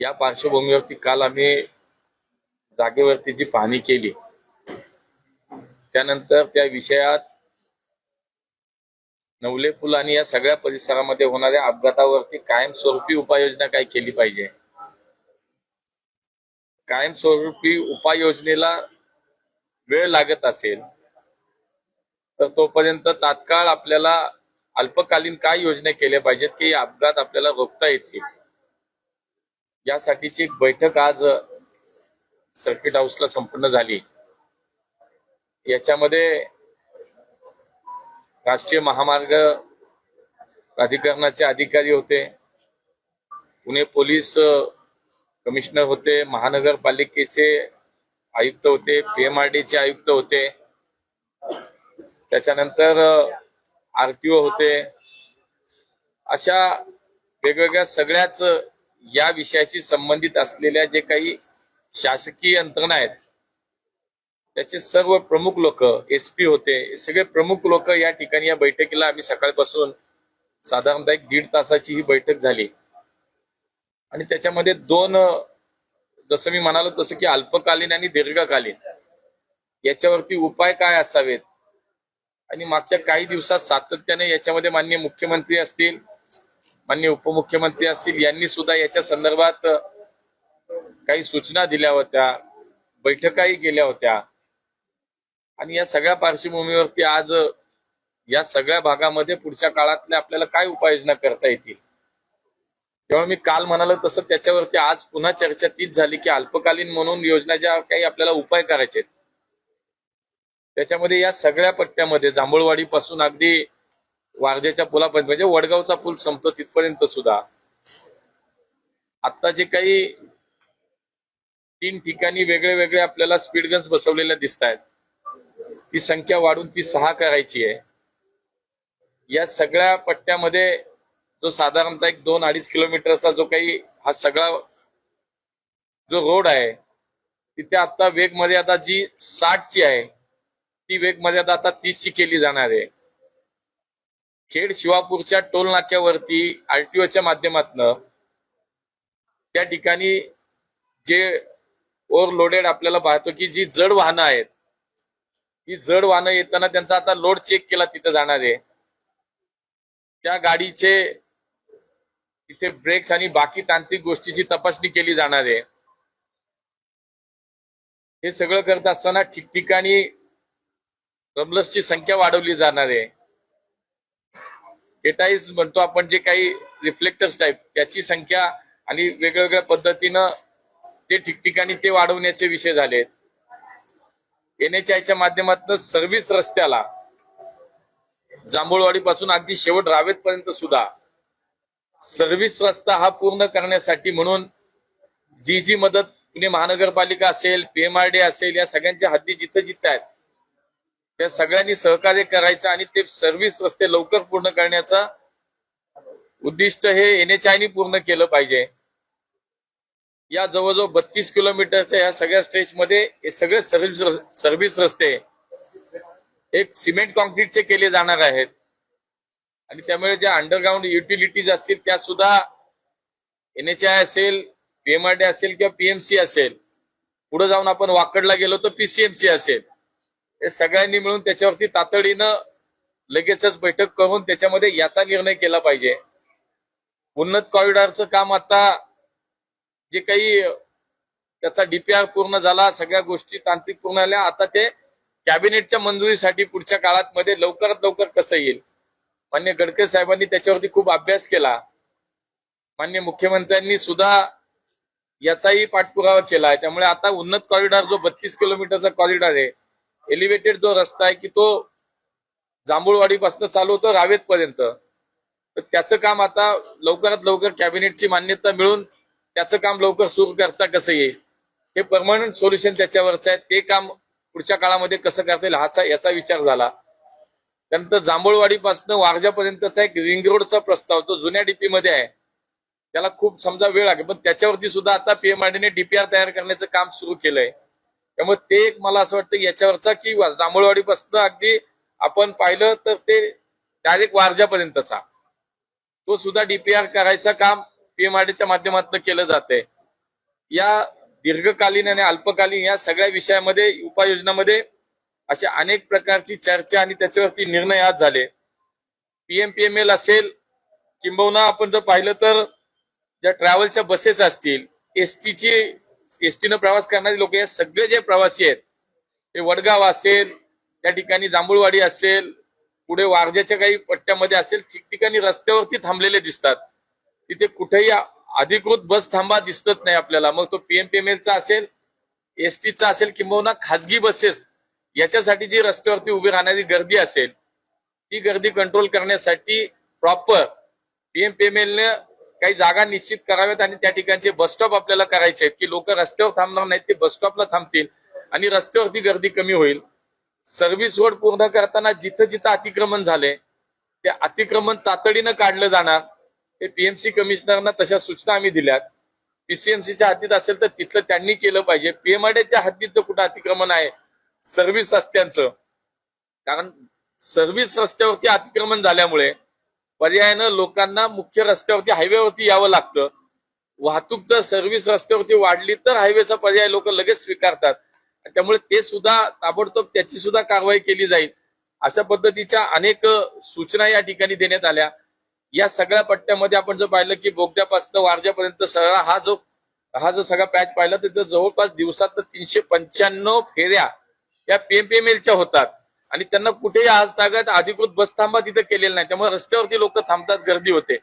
या पार्श्वभूमीवरती काल आम्ही जागेवरती जी पाहणी केली त्यानंतर त्या विषयात नवले पुल आणि या सगळ्या परिसरामध्ये होणाऱ्या अपघातावरती कायमस्वरूपी उपाययोजना काय केली पाहिजे? कायमस्वरूपी उपाययोजनेला वेळ लागत असेल तर तोपर्यंत तात्काळ आपल्याला अल्पकालीन काय योजना केल्या पाहिजेत की अपघात आपल्याला रोखता येतील? यासाठीची एक बैठक आज सर्किट हाऊसला संपन्न झाली. याच्यामध्ये राष्ट्रीय महामार्ग प्राधिकरणाचे अधिकारी होते. पुणे पोलीस कमिशनर होते. महानगरपालिकेचे आयुक्त होते. पीएमआरडीचे आयुक्त होते. त्याच्यानंतर आरटीओ होते. अशा वेगवेगळ्या सगळ्याच या विषयाशी संबंधित असलेल्या जे काही शासकीय यंत्रणा आहेत त्याचे सर्व प्रमुख लोक एस पी होते सगळे प्रमुख लोक या ठिकाणी या बैठकीला आम्ही सकाळपासून साधारणतः एक दीड तासाची ही बैठक झाली. आणि त्याच्यामध्ये दोन जसं मी म्हणालो तसं की अल्पकालीन आणि दीर्घकालीन. याच्यावरती उपाय काय असावेत? आणि मागच्या काही दिवसात सातत्याने याच्यामध्ये माननीय मुख्यमंत्री असतील माननीय उपमुख्यमंत्री असतील यांनी सुद्धा याच्या संदर्भात काही सूचना दिल्या होत्या बैठकाही केल्या होत्या. आणि या सगळ्या पार्श्वभूमीवरती आज या सगळ्या भागामध्ये पुढच्या काळातल्या आपल्याला काय उपाययोजना करता येतील? तेव्हा मी काल म्हणालो तसं त्याच्यावरती आज पुन्हा चर्चा तीच झाली की अल्पकालीन म्हणून योजना ज्या काही आपल्याला उपाय करायचे आहेत, त्याच्यामध्ये या सगळ्या पट्ट्यामध्ये जांभूळवाडी पासून अगदी वारजेच्या पुलापर्यंत म्हणजे वडगावचा पूल संपतो तिथपर्यंत सुद्धा. आता जे काही तीन ठिकाणी वेगळे वेगळे आपल्याला स्पीड गन्स बसवलेल्या दिसत आहेत ती संख्या वाढून ती सहा करायची आहे. या सगळ्या पट्ट्यामध्ये जो साधारणतः एक दोन अडीच किलोमीटरचा जो काही हा सगळा जो रोड आहे तिथे आता वेग मर्यादा जी साठची आहे ती वेग मर्यादा आता तीसची केली जाणार आहे. खेड शिवापूरच्या टोल नाक्यावरती आरटीओच्या माध्यमातनं त्या ठिकाणी जे ओव्हरलोडेड आपल्याला पाहतो की जी जड वाहनं आहेत ती जड वाहनं येताना त्यांचा आता लोड चेक केला तिथे जाणार आहे. त्या गाडीचे तिथे ब्रेक्स आणि बाकी तांत्रिक गोष्टीची तपासणी केली जाणार आहे. हे सगळं करत असताना ठिकठिकाणी रमलर्सची संख्या वाढवली जाणार आहे. डेटाईज म्हणतो आपण जे काही रिफ्लेक्टर्स टाईप त्याची संख्या आणि वेगवेगळ्या पद्धतीनं ते ठिकठिकाणी ते वाढवण्याचे विषय झालेत एन एच आयच्या माध्यमातून सर्व्हिस रस्त्याला जांभूळवाडी पासून अगदी शेवट रावेत पर्यंत सुद्धा सर्व्हिस रस्ता हा पूर्ण करण्यासाठी म्हणून जी जी मदत पुणे महानगरपालिका असेल पीएमआरडी असेल या सगळ्यांच्या हद्दी जिथं जिथं आहेत त्या सगळ्यांनी सहकार्य करायचं आणि ते सर्व्हिस रस्ते लवकर पूर्ण करण्याचा उद्दिष्ट हे एन एच पूर्ण केलं पाहिजे. या जवळजवळ बत्तीस किलोमीटरच्या या सगळ्या स्ट्रेचमध्ये हे सगळे सर्व्हिस सर्व्हिस रस्ते एक सिमेंट कॉन्क्रीटचे केले जाणार आहेत. आणि त्यामुळे ज्या अंडरग्राऊंड युटिलिटीज असतील त्या सुद्धा एन एच आय असेल पीएमआरडी असेल किंवा पीएमसी असेल पुढे जाऊन आपण वाकडला गेलो तर पीसीएमसी असेल. हे सगळ्यांनी मिळून त्याच्यावरती तातडीनं लगेचच बैठक करून त्याच्यामध्ये याचा निर्णय केला पाहिजे. उन्नत कॉरिडॉरचं काम आता जे काही त्याचा डीपीआर पूर्ण झाला सगळ्या गोष्टी तांत्रिक पूर्ण झाल्या आता ते कॅबिनेटच्या मंजुरीसाठी पुढच्या काळात मध्ये लवकरात लवकर कसं येईल? मान्य गडकरी साहेबांनी त्याच्यावरती खूप अभ्यास केला. मान्य मुख्यमंत्र्यांनी सुद्धा याचाही पाठपुरावा केला आहे. त्यामुळे आता उन्नत कॉरिडॉर जो बत्तीस किलोमीटरचा कॉरिडॉर आहे एलिव्हेटेड जो रस्ता आहे की तो जांभूळवाडीपासून चालू होतो रावेत पर्यंत तर त्याचं काम आता लवकरात लवकर कॅबिनेटची मान्यता मिळून त्याचं काम लवकर सुरू करता कसं येईल? हे परमनंट सोल्युशन त्याच्यावरचं आहे. ते काम पुढच्या काळामध्ये कसं करता येईल हाचा याचा विचार झाला. त्यानंतर जांभूळवाडीपासून वारजापर्यंतचा एक रिंग रोडचा प्रस्ताव तो जुन्या डीपी मध्ये आहे. त्याला खूप समजा वेळ लागेल. पण त्याच्यावरती सुद्धा आता पीएमआरडीने डीपीआर तयार करण्याचं काम सुरू केलंय. त्यामुळे ते एक मला असं वाटतं याच्यावरचा की जांभूळवाडीपासून अगदी आपण पाहिलं तर ते डायरेक्ट वारजापर्यंतचा. तो सुद्धा डीपीआर करायचं काम पीएमआरडीच्या माध्यमातून केलं जाते या दीर्घकालीन आणि अल्पकालीन या सगळ्या विषयामध्ये उपाययोजनामध्ये अशा अनेक प्रकारची चर्चा आणि त्याच्यावरती निर्णय आज झाले. पीएमपीएमएल असेल किंबहुना आपण जर पाहिलं तर ज्या ट्रॅव्हलच्या बसेस असतील एसटीचे एसटीनं प्रवास करणारे लोक हे सगळे जे प्रवासी आहेत ते वडगाव असेल त्या ठिकाणी जांभूळवाडी असेल पुढे वारज्याच्या काही पट्ट्यामध्ये असेल ठिकठिकाणी रस्त्यावरती थांबलेले दिसतात. तिथे कुठेही अधिकृत बस थांबा दिसतच नाही आपल्याला. मग तो पीएमपीएमएलचा असेल एसटीचा असेल किंबहुना खाजगी बसेस याच्यासाठी जी रस्त्यावरती उभी राहणारी गर्दी असेल ती गर्दी कंट्रोल करण्यासाठी प्रॉपर पीएमपीएमएलने काही जागा निश्चित कराव्यात आणि त्या ठिकाणचे बस स्टॉप आपल्याला करायचे आहेत. की लोक रस्त्यावर थांबणार नाहीत ते बस स्टॉपला थांबतील आणि रस्त्यावरती गर्दी कमी होईल. सर्व्हिस रोड पूर्ण करताना जिथं जिथं अतिक्रमण झाले ते अतिक्रमण तातडीनं काढलं जाणार. ते पीएमसी कमिशनरना तशा सूचना आम्ही दिल्यात. पीसीएमसीच्या हद्दीत असेल तर तिथलं त्यांनी केलं पाहिजे. पीएमआरडीच्या हद्दीत जर कुठं अतिक्रमण आहे? सर्व्हिस रस्त्यांचं. कारण सर्व्हिस रस्त्यावरती अतिक्रमण झाल्यामुळे पर्यायानं लोकांना मुख्य रस्त्यावरती हायवेवरती यावं लागतं. वाहतूक जर सर्व्हिस रस्त्यावरती वाढली तर हायवेचा पर्याय लोक लगेच स्वीकारतात. त्यामुळे ते सुद्धा ताबडतोब त्याची सुद्धा कारवाई केली जाईल. अशा पद्धतीच्या अनेक सूचना या ठिकाणी देण्यात आल्या. या सगळ्या पट्ट्यामध्ये आपण जर पाहिलं की बोगद्यापासून वारज्यापर्यंत सगळा हा जो हा जो सगळा पॅच पाहिला तर जवळपास दिवसात तीनशे पंच्याण्णव फेऱ्या या पीएमपीएमएलच्या होतात. आणि त्यांना कुठेही आज तागत अधिकृत बसथांबा तिथे केलेला नाही. त्यामुळे रस्त्यावरती लोक थांबतात गर्दी होते.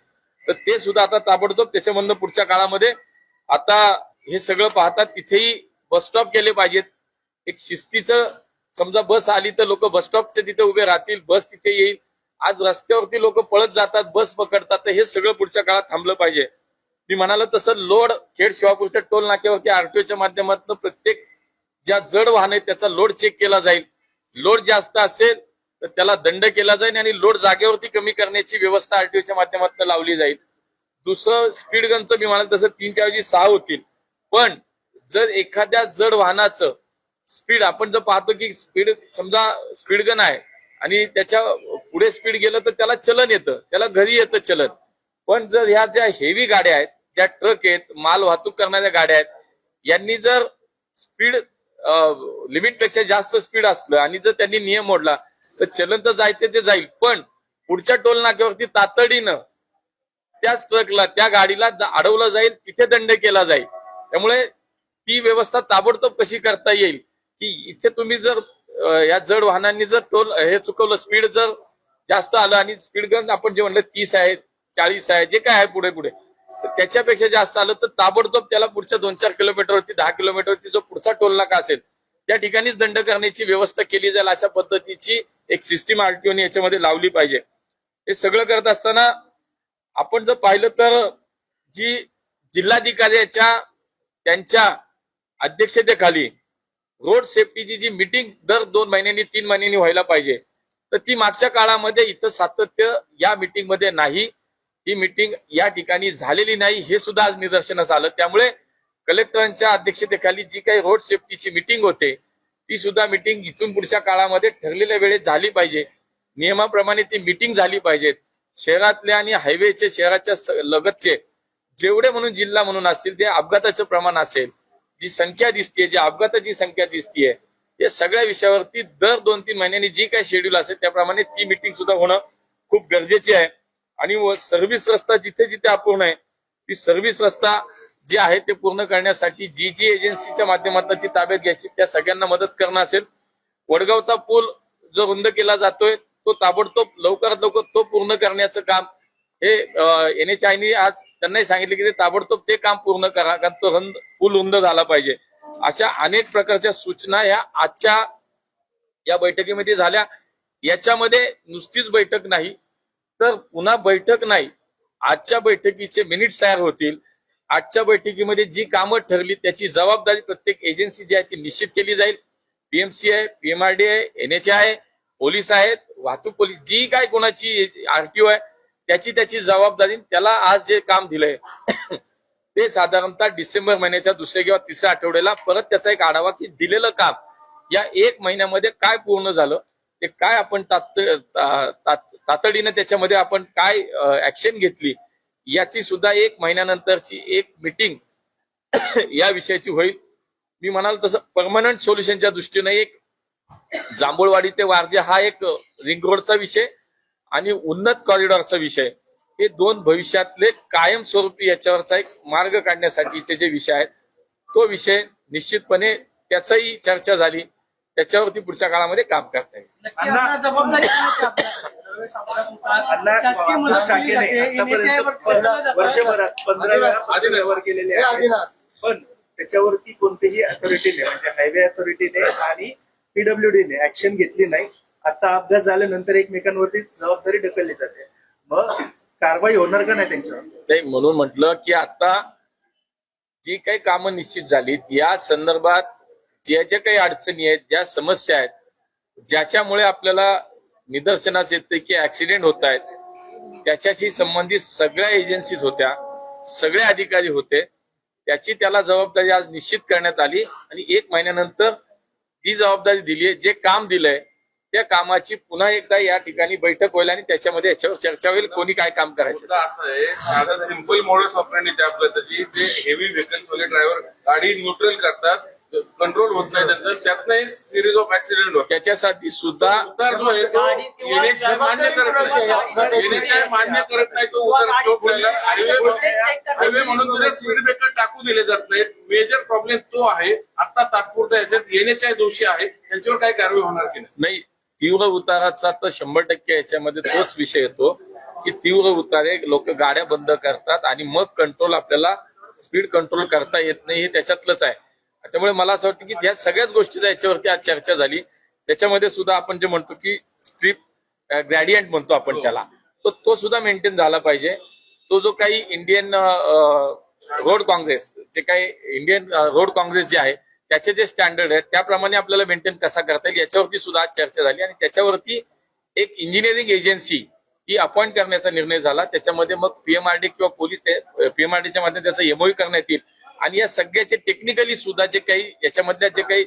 तर ते सुद्धा आता ताबडतोब त्याच्यामधनं पुढच्या काळामध्ये आता हे सगळं पाहतात तिथेही बस स्टॉप केले पाहिजेत. एक शिस्तीचं समजा बस आली तर लोक बस स्टॉपच्या तिथे उभे राहतील बस तिथे येईल. आज रस्त्यावरती लोक पळत जातात बस पकडतात तर हे सगळं पुढच्या काळात थांबलं पाहिजे. मी म्हणालो तसं लोड खेड शिवापूरच्या टोल नाक्यावरती आरटीओच्या माध्यमातून प्रत्येक ज्या जड वाहन आहे त्याचा लोड चेक केला जाईल. लोड जास्त असेल तर त्याला दंड केला जाईल आणि लोड जागेवरती कमी करण्याची व्यवस्था आरटीओच्या माध्यमातून लावली जाईल. दुसरं स्पीड गनचं मी म्हणाल तसं तीनच्या ऐवजी सहा होतील. पण जर एखाद्या जड वाहनाचं स्पीड आपण जर पाहतो की स्पीड समजा स्पीड गन आहे आणि त्याच्या पुढे स्पीड गेलं तर त्याला चलन येतं त्याला घरी येतं चलन. पण जर ह्या ज्या हेवी गाड्या आहेत ज्या ट्रक आहेत माल वाहतूक करणाऱ्या गाड्या आहेत यांनी जर स्पीड लिमिटपेक्षा जास्त स्पीड असलं आणि जर त्यांनी नियम मोडला तर चलन तर जायचे ते जाईल. पण पुढच्या टोल नाक्यावरती तातडीनं त्याच ट्रकला त्या गाडीला अडवलं जाईल तिथे दंड केला जाईल. त्यामुळे ती व्यवस्था ताबडतोब कशी करता येईल? की इथे तुम्ही जर या जड वाहनांनी जर टोल हे चुकवलं स्पीड जर जास्त आलं आणि स्पीड गन आपण जे म्हणलं तीस आहे चाळीस आहे जे काय आहे पुढे पुढे तर त्याच्यापेक्षा जास्त आलं तर ताबडतोब त्याला पुढच्या दोन चार किलोमीटरवरती दहा किलोमीटरवरती जो पुढचा टोल नाका असेल त्या ठिकाणीच दंड करण्याची व्यवस्था केली जाईल अशा पद्धतीची एक सिस्टीम आरटीओने याच्यामध्ये लावली पाहिजे. हे सगळं करत असताना आपण जर पाहिलं तर जी जिल्हाधिकाऱ्याच्या त्यांच्या अध्यक्षतेखाली रोड सेफ्टीची जी मिटिंग दर दोन महिन्यांनी तीन महिन्यांनी व्हायला पाहिजे तर ती मागच्या काळामध्ये इथं सातत्य या मिटिंगमध्ये नाही. ही मिटिंग या ठिकाणी झालेली नाही हे सुद्धा आज निदर्शनास आलं. त्यामुळे कलेक्टरांच्या अध्यक्षतेखाली जी काही रोड सेफ्टीची मिटिंग होते ती सुद्धा मिटिंग इथून पुढच्या काळामध्ये ठरलेल्या वेळेत झाली पाहिजे. नियमाप्रमाणे ती मिटिंग झाली पाहिजेत. शहरातल्या आणि हायवेचे शहराच्या लगतचे जेवढे म्हणून जिल्हा म्हणून असतील ते अपघाताचं प्रमाण असेल जी संख्या दिसतीये जी अपघाताची संख्या दिसतीये या सगळ्या विषयावरती दर दोन तीन महिन्यांनी जी काही शेड्यूल असेल त्याप्रमाणे ती मिटिंग सुद्धा होणं खूप गरजेची आहे. आणि व सर्व्हिस रस्ता जिथे जिथे अपूर्ण आहे ती सर्व्हिस रस्ता जे आहे ते पूर्ण करण्यासाठी जी जी एजन्सीच्या माध्यमातून ती ताब्यात घ्यायची. त्या सगळ्यांना मदत करणं असेल. वडगावचा पूल जो रुंद केला जातोय तो ताबडतोब लवकरात लवकर तो पूर्ण करण्याचं काम हे एन एच आयनी आज त्यांनाही सांगितले की ते ताबडतोब ते काम पूर्ण करा कारण तो रुंद पूल रुंद झाला पाहिजे. अशा अनेक प्रकारच्या सूचना ह्या आजच्या या बैठकीमध्ये झाल्या. याच्यामध्ये नुसतीच बैठक नाही तर पुन्हा बैठक नाही. आजच्या बैठकीचे मिनिट्स तयार होतील. आजच्या बैठकीमध्ये जी कामं ठरली त्याची जबाबदारी प्रत्येक एजन्सी जी आहे ती निश्चित केली जाईल. पीएमसी आहे पीएमआरडी आहे एनएचए आहे पोलीस आहेत वाहतूक पोलीस जी काय कोणाची आरटीओ आहे त्याची त्याची जबाबदारी त्याला आज जे काम दिलंय ते साधारणतः डिसेंबर महिन्याच्या दुसऱ्या किंवा तिसऱ्या आठवड्याला परत त्याचा एक आढावा की दिलेलं काम या एक महिन्यामध्ये काय पूर्ण झालं ते काय आपण तात- तातडीनं त्याच्यामध्ये आपण काय ऍक्शन घेतली याची सुद्धा एक महिन्यानंतरची एक मिटिंग या विषयाची होईल. मी म्हणाल तसं परमनंट सोल्युशनच्या दृष्टीने एक जांभूळवाडी ते वारजे हा एक रिंग रोडचा विषय आणि उन्नत कॉरिडॉरचा विषय. हे दोन भविष्यातले कायमस्वरूपी याच्यावरचा एक मार्ग काढण्यासाठीचे जे विषय आहेत तो विषय निश्चितपणे त्याचाही चर्चा झाली. त्याच्यावरती पुढच्या काळामध्ये काम करता येईल. वर्षभरात पंधरा वेळा व्यवहार केलेले आहेत. पण त्याच्यावरती कोणतेही अथॉरिटीने म्हणजे हायवे अथॉरिटीने आणि पीडब्ल्यूडीने ऍक्शन घेतली नाही. आता अपघात झाल्यानंतर एकमेकांवरती जबाबदारी ढकलली जाते. मग कारवाई होणार का नाही त्यांच्यावर? नाही म्हणून म्हटलं की आता जी काही कामं निश्चित झालीत या संदर्भात ज्या ज्या काही अडचणी आहेत ज्या समस्या आहेत ज्याच्यामुळे आपल्याला निदर्शनास येते की ऍक्सिडेंट होत आहेत. त्याच्याशी संबंधित सगळ्या एजन्सीज होत्या सगळे अधिकारी होते. त्याची त्याला जबाबदारी आज निश्चित करण्यात आली आणि एक महिन्यानंतर जी जबाबदारी दिली आहे जे काम दिलंय त्या कामाची पुन्हा एकदा या ठिकाणी बैठक होईल आणि त्याच्यामध्ये याच्यावर चर्चा होईल कोणी काय काम करायचं. असं आहे साधा सिंपल मॉडेल्स वापरण्याची आपल्या तशी ते हेवी व्हेकल्स वगैरे ड्रायव्हर गाडी न्यूट्रल करतात कंट्रोल होत नाही त्यांचं. त्यातनं सिरीज ऑफ ऍक्सिडेंट होतात त्याच्यासाठी सुद्धा उतार जो आहे तो NHI मान्य करत नाही. NHI मान्य करत नाही तो उतार स्टॉप व्हायला हायवे हायवे म्हणून त्याला स्पीड ब्रेकर टाकू दिले जात नाहीत मेजर प्रॉब्लेम तो आहे. आता तात्पुरता याच्यात एनएचआय दोषी आहे. त्यांच्यावर काय कारवाई होणार की नाही? नाही तीव्र उताराचा तर शंभर टक्के याच्यामध्ये तोच विषय येतो की तीव्र उतारे लोक गाड्या बंद करतात आणि मग कंट्रोल आपल्याला स्पीड कंट्रोल करता येत नाही हे त्याच्यातलंच आहे. त्यामुळे मला असं वाटतं की या सगळ्याच गोष्टीचा याच्यावरती आज चर्चा झाली. त्याच्यामध्ये सुद्धा आपण जे म्हणतो की स्ट्रीप ग्रॅडियंट म्हणतो आपण त्याला. तो तो सुद्धा मेंटेन झाला पाहिजे. तो जो काही इंडियन रोड काँग्रेस जे काही इंडियन रोड काँग्रेस जे आहे त्याचे जे स्टँडर्ड आहेत त्याप्रमाणे आपल्याला मेंटेन कसा करता येईल याच्यावरती सुद्धा आज चर्चा झाली आणि त्याच्यावरती एक इंजिनिअरिंग एजन्सी ही अपॉइंट करण्याचा निर्णय झाला. त्याच्यामध्ये मग पीएमआरडी किंवा पोलीस पीएमआरडीच्या माध्यमातून त्याचा एमओई करण्यात येईल. आणि या सगळ्याचे टेक्निकली सुद्धा जे काही याच्यामधल्या जे काही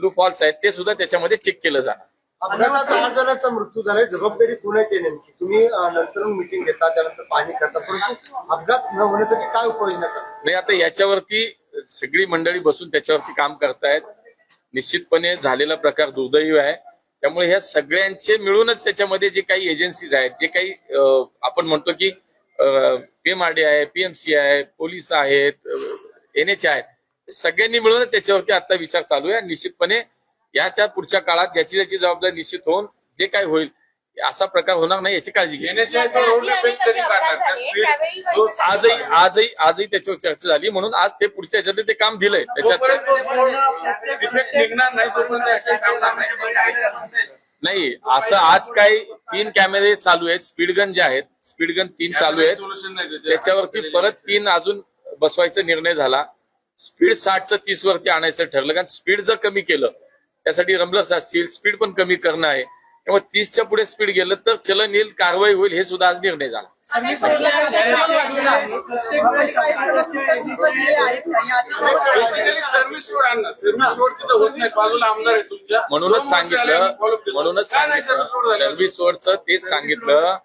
लू फॉल्स आहेत ते सुद्धा त्याच्यामध्ये चेक केलं जाणार. अपघातात आठ जणांचा मृत्यू झालाय जबाबदारी कोणाची नेमकी? तुम्ही नंतर मिटिंग घेता त्यानंतर पाणी करता. परंतु अपघात न होण्यासाठी काय उपाययोजना करता नाही आता याच्यावरती सगळी मंडळी बसून त्याच्यावरती काम करतायत. निश्चितपणे झालेला प्रकार दुर्दैवी आहे. त्यामुळे ह्या सगळ्यांचे मिळूनच त्याच्यामध्ये जे काही एजन्सीज आहेत जे काही आपण म्हणतो की पीएमआरडी आहे पीएमसी आहे पोलीस आहेत एनएच आहेत. सगळ्यांनी मिळूनच त्याच्यावरती आता विचार चालू आहे. निश्चितपणे याच्या पुढच्या काळात ज्याची ज्याची जबाबदारी निश्चित होऊन जे काही होईल असा प्रकार होणार नाही याची काळजी घ्या. स्पीड आजही आजही आजही त्याच्यावर चर्चा झाली म्हणून आज ते पुढच्या ह्याच्यात ते काम दिलंय. त्याच्यात नाही असं आज काही तीन कॅमेरे चालू आहेत. स्पीडगन जे आहेत स्पीडगन तीन चालू आहेत. त्याच्यावरती परत तीन अजून बसवायचा निर्णय झाला. स्पीड साठचं तीस वरती आणायचं ठरलं. कारण स्पीड जर कमी केलं त्यासाठी रमलर्स असतील स्पीड पण कमी करणं आहे. त्यामुळे तीसच्या पुढे स्पीड गेलं तर चलन येईल कारवाई होईल हे सुद्धा आज निर्णय झाला. म्हणूनच सांगितलं. म्हणूनच सर्व्हिस रोडचं तेच सांगितलं.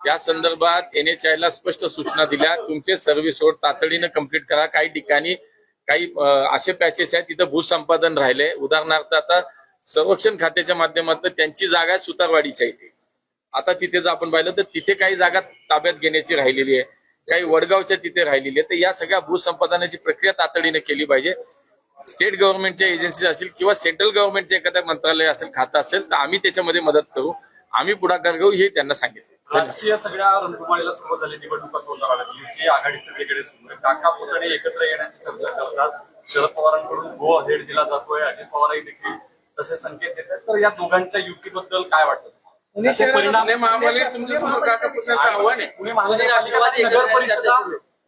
या संदर्भात एनएचआय ला स्पष्ट सूचना दिल्या. तुमचे सर्व्हिस रोड तातडीनं कंप्लीट करा. काही ठिकाणी काही असे पॅचेस आहेत तिथं भूसंपादन राहिले. उदाहरणार्थ आता संरक्षण खात्याच्या माध्यमातून त्यांची जागा आहे सुतारवाडीच्या इथे. आता तिथे जर आपण पाहिलं तर तिथे काही जागा ताब्यात घेण्याची राहिलेली आहे. काही वडगावच्या तिथे राहिलेली आहे. तर या सगळ्या भूसंपादनाची प्रक्रिया तातडीने केली पाहिजे. स्टेट गव्हर्नमेंटच्या एजन्सी असतील किंवा सेंट्रल गव्हर्नमेंटचे एखादं मंत्रालय असेल खातं असेल तर आम्ही त्याच्यामध्ये मदत करू. आम्ही पुढाकार घेऊ हे त्यांना सांगितलं. राजकीय सगळ्या रणकुमारीला सुरुवात झाली निवडणुका तोंडावर लागली युती आघाडी सगळीकडे सुरू आहे. काका पुतणे एकत्र येण्याची चर्चा करतात. शरद पवारांकडून गो अहेड दिला जातोय. अजित पवारही देखील तसे संकेत देत आहेत तर या दोघांच्या युतीबद्दल काय वाटतं पुणे त्याचे शहरात परिणाम पुणे महापालिका तुमच्यासमोर काका पुतण्याचं आव्हान आहे. पुणे महानगरपालिका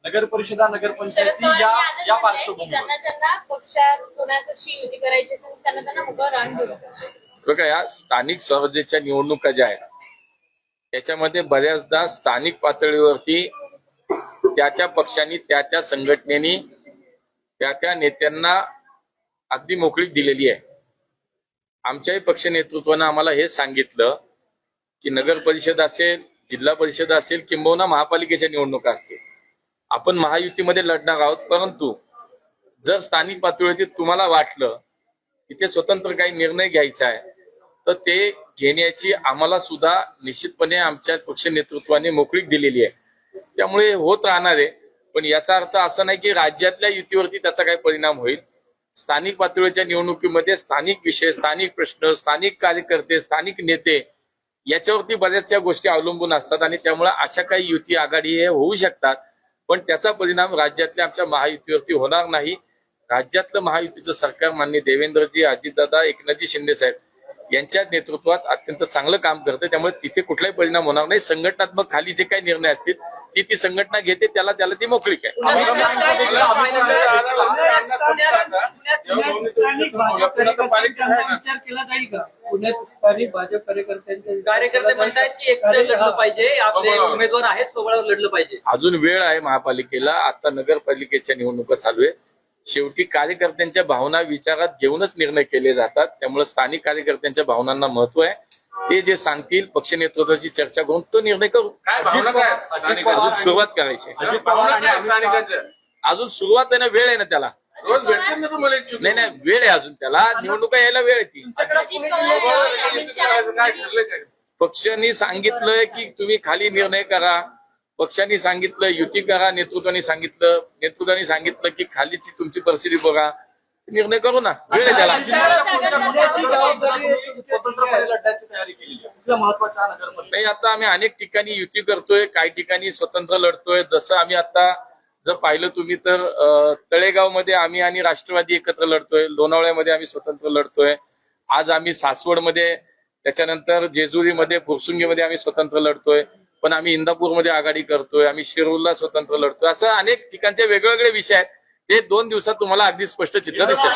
नगर परिषदा नगर परिषदा या या पार्श्वभूमीवर. ज्यांना ज्यांना पक्षात कोणाशी युती करायची असेल त्यांना त्यांना उभं रान दिलं बघा या स्थानिक स्वराज्याच्या निवडणुका ज्या आहेत त्याच्यामध्ये बऱ्याचदा स्थानिक पातळीवरती त्या त्या पक्षांनी त्या त्या संघटनेनी त्या त्या नेत्यांना अगदी मोकळीक दिलेली आहे. आमच्याही पक्ष नेतृत्वानं आम्हाला हे सांगितलं की नगर परिषद असेल जिल्हा परिषद असेल किंबहुना महापालिकेच्या निवडणुका असतील. आपण महायुतीमध्ये लढणार आहोत परंतु जर स्थानिक पातळीवरती तुम्हाला वाटलं की ते स्वतंत्र काही निर्णय घ्यायचा आहे तर ते घेण्याची आम्हाला सुद्धा निश्चितपणे आमच्या पक्ष नेतृत्वाने मोकळीक दिलेली आहे. त्यामुळे होत राहणार आहे पण याचा अर्थ असा नाही की राज्यातल्या युतीवरती त्याचा काही परिणाम होईल. स्थानिक पातळीच्या निवडणुकीमध्ये स्थानिक विषय स्थानिक प्रश्न स्थानिक कार्यकर्ते स्थानिक नेते याच्यावरती बऱ्याचशा गोष्टी अवलंबून असतात आणि त्यामुळे अशा काही युती आघाडी हे होऊ शकतात. पण त्याचा परिणाम राज्यातल्या आमच्या महायुतीवरती होणार नाही. राज्यातलं महायुतीचं सरकार मान्य देवेंद्रजी अजितदादा एकनाथजी शिंदे साहेब यांच्या नेतृत्वात अत्यंत चांगलं काम करते. त्यामुळे तिथे कुठलाही परिणाम होणार नाही. संघटनात्मक खाली जे काही निर्णय असतील ती ती संघटना घेते त्याला त्याला ती मोकळीक आहे मला अमित शहाचे आधार वर्ष अण्णा संपला आता. विचार केला जाईल का? पुण्यात स्थानिक भाजप कार्यकर्त्यांचे कार्यकर्ते म्हणतायत की एकटे लढलं पाहिजे आपले बरोबर. उमेदवार आहेत सोबळावर लढलं पाहिजे. अजून वेळ आहे महापालिकेला. आता नगरपालिकेच्या निवडणुका चालू आहे शेवटी कार्यकर्त्यांच्या भावना विचारात घेऊनच निर्णय केले जातात. त्यामुळे स्थानिक कार्यकर्त्यांच्या भावनांना महत्त्व आहे. ते जे सांगतील पक्ष नेतृत्वाची चर्चा करून तो निर्णय करू. काय भावना काय? आहेत अजून? सुरुवात करायची. आहे. अजित भावना पवार काय आणि आहेत. अमित शहा स्थानिकांच्या? अजून सुरुवात आहे ना वेळ आहे ना त्याला. रोज ना तुम्हाला इच्छुक नाही नाही वेळ आहे अजून त्याला. निवडणुका यायला वेळ आहे ती. काय काय पक्षांनी सांगितलंय की तुम्ही खाली निर्णय करा. पक्षांनी सांगितलं युती करा नेतृत्वाने सांगितलं. नेतृत्वाने सांगितलं की खालीची तुमची परिस्थिती बघा. निर्णय करू ना. वेळ आहे त्याला. स्वतंत्रपणे लढण्याची तयारी आहे नगर नाही आता आम्ही अनेक ठिकाणी युती करतोय काही ठिकाणी स्वतंत्र लढतोय. जसं आम्ही आता जर पाहिलं तुम्ही तर तळेगावमध्ये आम्ही आणि राष्ट्रवादी एकत्र लढतोय लोणावळ्यामध्ये आम्ही स्वतंत्र लढतोय आज आम्ही सासवडमध्ये त्याच्यानंतर जेजुरीमध्ये फुरसुंगीमध्ये आम्ही स्वतंत्र लढतोय पण आम्ही इंदापूरमध्ये आघाडी करतोय आम्ही शिरूरला स्वतंत्र लढतोय असं अनेक ठिकाणचे वेगवेगळे विषय आहेत ते दोन दिवसात तुम्हाला अगदी स्पष्ट चित्र दिसेल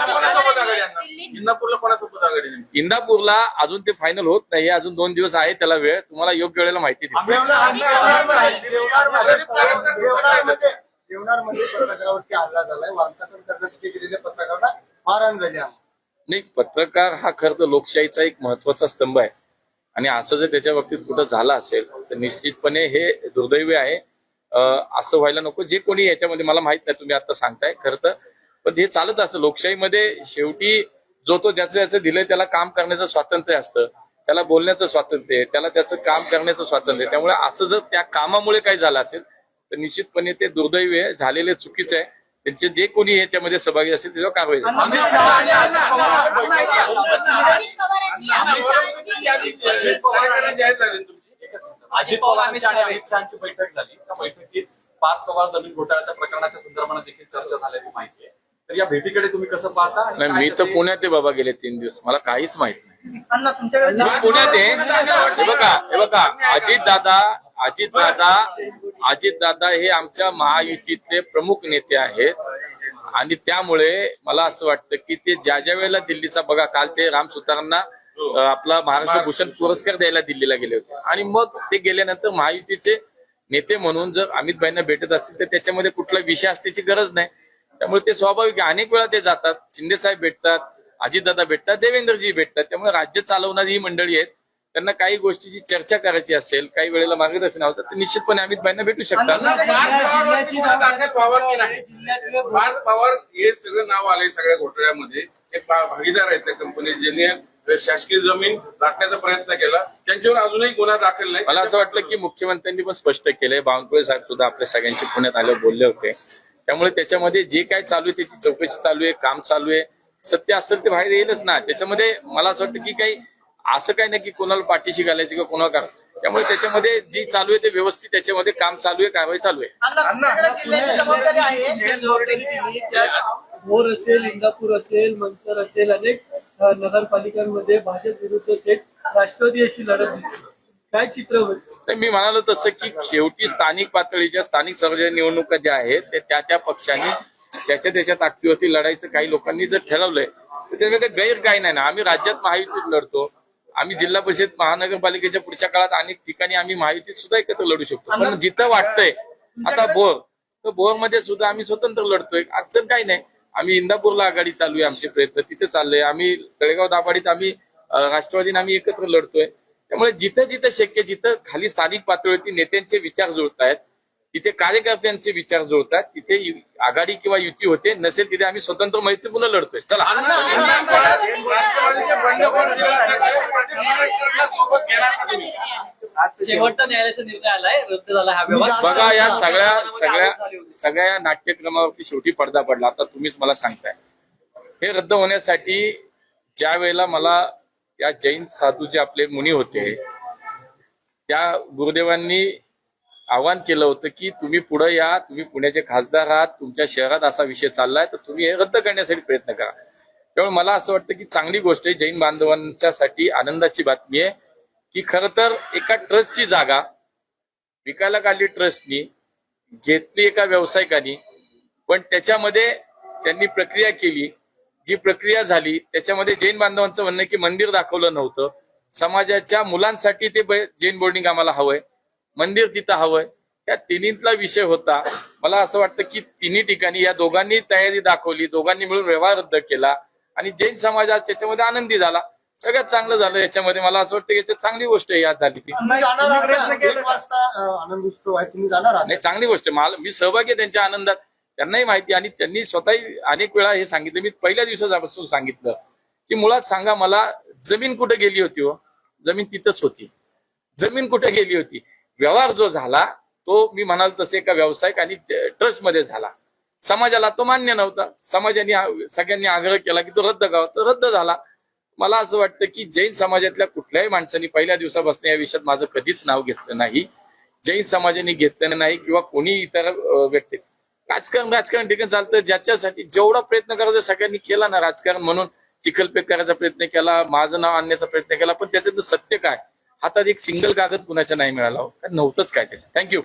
इंदापूरला कोणासोबत आघाडी? इंदापूरला अजून ते फायनल होत नाही अजून दोन दिवस आहे त्याला वेळ तुम्हाला योग्य वेळेला माहिती देईल जेवणार पत्रकारावरती हल्ला झालाय. वार्तांकन करण्यासाठी गेलेल्या पत्रकारांना मारहाण झाली आहे. नाही पत्रकार हा खरं तर लोकशाहीचा एक महत्त्वाचा स्तंभ आहे. आणि असं जर त्याच्या बाबतीत कुठं झालं असेल तर निश्चितपणे हे दुर्दैवी आहे. असं व्हायला नको. जे कोणी याच्यामध्ये मला माहीत नाही तुम्ही आता सांगताय खरं तर. पण हे चालत असतं. लोकशाहीमध्ये शेवटी जो तो ज्याचं ज्याचं दिलंय त्याला काम करण्याचं स्वातंत्र्य असतं. त्याला बोलण्याचं स्वातंत्र्य त्याला त्याचं काम करण्याचं स्वातंत्र्य त्यामुळे असं जर त्या कामामुळे काही झालं असेल तर निश्चितपणे ते दुर्दैवी आहे झालेले चुकीचं आहे. त्यांचे जे कोणी याच्यामध्ये सहभागी असेल त्याच्यावर कारवाई पवार. अजित पवारांची आणि अमित शहाची बैठक झाली. त्या बैठकीत पाच पवार जमीन घोटाळ्याच्या प्रकरणाच्या संदर्भात देखील चर्चा झाल्याची माहिती आहे. तर या भेटीकडे तुम्ही कसं पाहता नाही मी तर पुण्यात आहे बाबा गेले तीन दिवस. मला काहीच माहीत नाही. पुण्यात आहे. हे बघा हे बघा. अजित दादा अजित दादा अजितदादा हे आमच्या महायुतीतले प्रमुख नेते आहेत. आणि त्यामुळे मला असं वाटतं की ते ज्या ज्या वेळेला दिल्लीचा बघा काल ते राम सुतारांना आपला महाराष्ट्र भूषण पुरस्कार द्यायला दिल्लीला गेले होते. आणि मग ते गेल्यानंतर महायुतीचे नेते म्हणून जर अमित भाईंना भेटत असतील तर त्याच्यामध्ये कुठला विषय असण्याची गरज नाही. त्यामुळे ते स्वाभाविक अनेक वेळा ते जातात. शिंदे साहेब भेटतात अजितदादा भेटतात देवेंद्रजी भेटतात. त्यामुळे राज्य चालवणारी ही मंडळी आहेत. त्यांना काही गोष्टीची चर्चा करायची असेल काही वेळेला मार्गदर्शन हवं तर ते निश्चितपणे अमित भाईंना भेटू शकतात पवार हे सगळं नाव आलंय सगळ्या घोटाळ्यामध्ये. हे भागीदार आहेत त्या कंपनी ज्यांनी शासकीय जमीन राखण्याचा प्रयत्न केला. त्यांच्यावर अजूनही गुन्हा दाखल नाही. मला असं वाटलं की मुख्यमंत्र्यांनी पण स्पष्ट केलंय. बावनकुळे साहेब सुद्धा आपल्या सगळ्यांशी पुण्यात आल्यावर बोलले होते. त्यामुळे त्याच्यामध्ये जे काय चालू आहे त्याची चौकशी चालू आहे काम चालू आहे. सत्य असेल ते बाहेर येईलच ना. त्याच्यामध्ये मला असं वाटतं की काही असं काही नाही की कोणाला पाठीशी घालायची किंवा कोणाला करा त्यामुळे त्याच्यामध्ये जी चालू आहे ते व्यवस्थित त्याच्यामध्ये काम चालू आहे कारवाई चालू आहे. भोर असेल इंदापूर असेल मंचर असेल अनेक नगरपालिकांमध्ये भाजप विरुद्ध थेट राष्ट्रवादी अशी लढत दिसते काय चित्र होईल? मी म्हणालो तसं की शेवटी स्थानिक पातळीच्या स्थानिक सार्वजनिक निवडणुका ज्या आहेत ते त्या त्या पक्षांनी त्याच्या त्याच्या ताकदीवरती लढायचं काही लोकांनी जर ठरवलंय तर त्यामध्ये गैर काय नाही ना. आम्ही राज्यात महायुतीत लढतो. आम्ही जिल्हा परिषद महानगरपालिकेच्या पुढच्या काळात अनेक ठिकाणी आम्ही महायुतीत सुद्धा एकत्र लढू शकतो. पण जिथं वाटतंय आता बोर तर बोरमध्ये सुद्धा आम्ही स्वतंत्र लढतोय. अडचण काही नाही. आम्ही इंदापूरला आघाडी चालू आहे आमचे प्रयत्न तिथे चाललोय. आम्ही तळेगाव दाभाडीत आम्ही राष्ट्रवादीने आम्ही एकत्र लढतोय. त्यामुळे जिथं जिथं शक्य जिथं खाली स्थानिक पातळीवरती नेत्यांचे विचार जुळत आहेत तिथे कार्यकर्त्यांचे विचार जुळतात तिथे आघाडी किंवा युती होते नसेल तिथे आम्ही स्वतंत्र मैत्रीपूर्ण लढतोय. चला. अण्णा, अण्णा, राष्ट्रवादीचे बंडखोर जिल्हाध्यक्ष प्रदीप नारायणकरला सोबत घेणार का तुम्ही? आज शेवटचा न्यायालयाचा निर्णय आलाय रद्द झाला हा व्यवहार. बघा या सगळ्या सगळ्या. सगळ्या नाट्यक्रमावरती शेवटी पडदा पडला. आता तुम्हीच मला सांगताय. हे रद्द होण्यासाठी ज्या वेळेला मला या जैन साधू जे आपले मुनी होते त्या गुरुदेवांनी आवाहन केलं होतं की तुम्ही पुढे या तुम्ही पुण्याचे खासदार आहात तुमच्या शहरात असा विषय चाललाय तर तुम्ही हे रद्द करण्यासाठी प्रयत्न करा. त्यामुळे मला असं वाटतं की चांगली गोष्ट आहे जैन बांधवांच्यासाठी आनंदाची बातमी आहे की खरं तर एका ट्रस्टची जागा विकायला काढली ट्रस्टनी घेतली एका व्यावसायिकानी पण त्याच्यामध्ये त्यांनी प्रक्रिया केली. जी प्रक्रिया झाली त्याच्यामध्ये जैन बांधवांचं म्हणणं की मंदिर दाखवलं नव्हतं. समाजाच्या मुलांसाठी ते जैन बोर्डिंग आम्हाला हवंय. मंदिर तिथं हवंय. त्या तिन्हीतला विषय होता. मला असं वाटतं की तिन्ही ठिकाणी या दोघांनी तयारी दाखवली दोघांनी मिळून व्यवहार रद्द केला आणि जैन समाज आज त्याच्यामध्ये आनंदी झाला. सगळ्यात चांगलं झालं याच्यामध्ये. मला असं वाटतं की याच्यात चांगली गोष्ट आहे आज झाली. ती नाही चांगली गोष्ट. मला मी सहभागी आहे त्यांच्या आनंदात. त्यांनाही माहिती आणि त्यांनी स्वतःही अनेक वेळा हे सांगितलं. मी पहिल्या दिवसापासून सांगितलं की मुळात सांगा मला जमीन कुठे गेली होती हो? जमीन तिथंच होती. जमीन कुठे गेली होती? व्यवहार जो झाला तो मी म्हणाल तसे एका व्यावसायिक आणि ट्रस्टमध्ये झाला. समाजाला तो मान्य नव्हता. समाजाने सगळ्यांनी आग्रह केला की तो रद्द करावा. तो रद्द झाला. मला असं वाटतं की जैन समाजातल्या कुठल्याही माणसाने पहिल्या दिवसापासून या विषयात माझं कधीच नाव घेतलं नाही. जैन समाजाने घेतलं नाही किंवा कोणी इतर व्यक्ती. राजकारण राजकारण ठिकाणी चालतं. ज्याच्यासाठी जेवढा प्रयत्न करायचा सगळ्यांनी केला ना राजकारण म्हणून. चिखलपेक करायचा प्रयत्न केला माझं नाव आणण्याचा प्रयत्न केला पण त्याच्यातलं सत्य काय? हातात एक सिंगल कागद कुणाच्या नाही मिळाला हो. नव्हतंच काय त्याच्या थँक्यू